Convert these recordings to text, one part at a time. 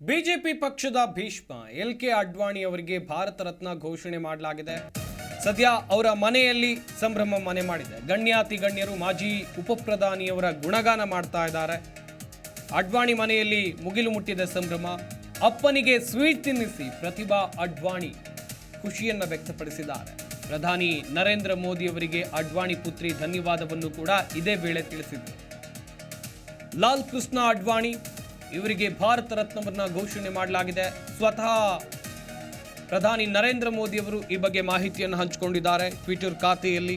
BJP ಪಕ್ಷದ Bhishma, L K Advani ಅವರಿಗೆ ಭಾರತ ರತ್ನ ಘೋಷಣೆ ಮಾಡಲಾಗಿದೆ. ಸದ್ಯ ಅವರ ಮನೆಯಲ್ಲಿ ಸಂಭ್ರಮ ಮನೆ ಮಾಡಿದೆ. ಗಣ್ಯಾತಿ ಗಣ್ಯರು ಮಾಜಿ ಉಪಪ್ರಧಾನಿಯವರ ಗುಣಗಾನ ಮಾಡ್ತಾ ಇದ್ದಾರೆ. ಅಡ್ವಾಣಿ ಮನೆಯಲ್ಲಿ ಮುಗಿಲು ಮುಟ್ಟಿದ ಸಂಭ್ರಮ, ಅಪ್ಪನಿಗೆ ಸ್ವೀಟ್ ತಿನ್ನಿಸಿ ಪ್ರತಿಭಾ ಅಡ್ವಾಣಿ ಖುಷಿಯನ್ನ ವ್ಯಕ್ತಪಡಿಸಿದ್ದಾರೆ. ಪ್ರಧಾನಿ ನರೇಂದ್ರ ಮೋದಿ ಅವರಿಗೆ ಅಡ್ವಾಣಿ ಪುತ್ರಿ ಧನ್ಯವಾದವನ್ನು ಕೂಡ ಇದೇ ವೇಳೆ ತಿಳಿಸಿದರು ಲಾಲ್ ಕೃಷ್ಣ ಅಡ್ವಾಣಿ ಇವರಿಗೆ ಭಾರತ ರತ್ನವನ್ನು ಘೋಷಣೆ ಮಾಡಲಾಗಿದೆ. ಸ್ವತಃ ಪ್ರಧಾನಿ ನರೇಂದ್ರ ಮೋದಿ ಅವರು ಈ ಬಗ್ಗೆ ಮಾಹಿತಿಯನ್ನು ಹಂಚಿಕೊಂಡಿದ್ದಾರೆ. ಟ್ವಿಟರ್ ಖಾತೆಯಲ್ಲಿ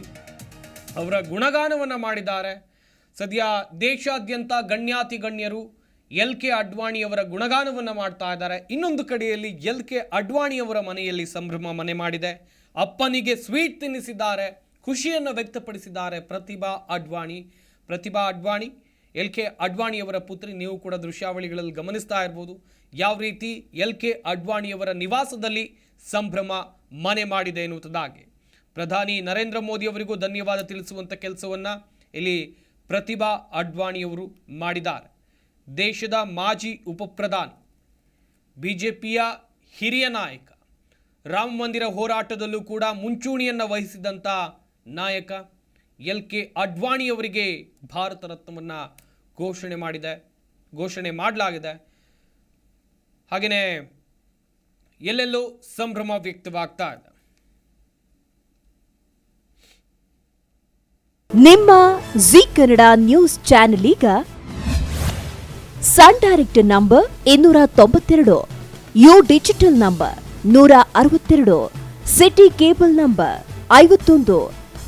ಅವರ ಗುಣಗಾನವನ್ನು ಮಾಡಿದ್ದಾರೆ. ಸದ್ಯ ದೇಶಾದ್ಯಂತ ಗಣ್ಯಾತಿ ಗಣ್ಯರು ಎಲ್ ಕೆ ಅಡ್ವಾಣಿಯವರ ಗುಣಗಾನವನ್ನು ಮಾಡ್ತಾ ಇದ್ದಾರೆ. ಇನ್ನೊಂದು ಕಡೆಯಲ್ಲಿ ಎಲ್ ಕೆ ಅಡ್ವಾಣಿಯವರ ಮನೆಯಲ್ಲಿ ಸಂಭ್ರಮ ಮನೆ ಮಾಡಿದೆ. ಅಪ್ಪನಿಗೆ ಸ್ವೀಟ್ ತಿನ್ನಿಸಿದ್ದಾರೆ. ಖುಷಿಯನ್ನು ವ್ಯಕ್ತಪಡಿಸಿದ್ದಾರೆ ಪ್ರತಿಭಾ ಅಡ್ವಾಣಿ. ಪ್ರತಿಭಾ ಅಡ್ವಾಣಿ ಎಲ್ ಕೆ ಅಡ್ವಾಣಿಯವರ ಪುತ್ರಿ, ನೀವು ಕೂಡ ದೃಶ್ಯಾವಳಿಗಳಲ್ಲಿ ಗಮನಿಸ್ತಾ ಇರ್ಬೋದು. ಯಾವ ರೀತಿ ಎಲ್ ಕೆ ಅಡ್ವಾಣಿಯವರ ನಿವಾಸದಲ್ಲಿ ಸಂಭ್ರಮ ಮನೆ ಮಾಡಿದೆ ಎನ್ನುವುದಾಗಿ ಪ್ರಧಾನಿ ನರೇಂದ್ರ ಮೋದಿ ಅವರಿಗೂ ಧನ್ಯವಾದ ತಿಳಿಸುವಂಥ ಕೆಲಸವನ್ನು ಇಲ್ಲಿ ಪ್ರತಿಭಾ ಅಡ್ವಾಣಿಯವರು ಮಾಡಿದ್ದಾರೆ. ದೇಶದ ಮಾಜಿ ಉಪಪ್ರಧಾನಿ, ಬಿಜೆಪಿಯ ಹಿರಿಯ ನಾಯಕ, ರಾಮ ಮಂದಿರ ಹೋರಾಟದಲ್ಲೂ ಕೂಡ ಮುಂಚೂಣಿಯನ್ನು ವಹಿಸಿದಂಥ ನಾಯಕ. ಎಲ್ ಕೆ ಅಡ್ವಾಣಿಯವರಿಗೆ ಭಾರತ ರತ್ನವನ್ನು ಘೋಷಣೆ ಮಾಡಿದೆ, ಘೋಷಣೆ ಮಾಡಲಾಗಿದೆ. ಹಾಗೆಯೇ ಎಲ್ಲೆಲ್ಲೂ ಸಂಭ್ರಮ ವ್ಯಕ್ತವಾಗ್ತಾ ಇದೆ. ನಿಮ್ಮ ಜಿ ಕನ್ನಡ ನ್ಯೂಸ್ ಚಾನೆಲ್ ಈಗ ಸನ್ ಡೈರೆಕ್ಟ್ ನಂಬರ್ ಇನ್ನೂರ ತೊಂಬತ್ತೆರಡು, ಯು ಡಿಜಿಟಲ್ ನಂಬರ್ ನೂರ ಅರವತ್ತೆರಡು, ಸಿಟಿ ಕೇಬಲ್ ನಂಬರ್ ಐವತ್ತೊಂದು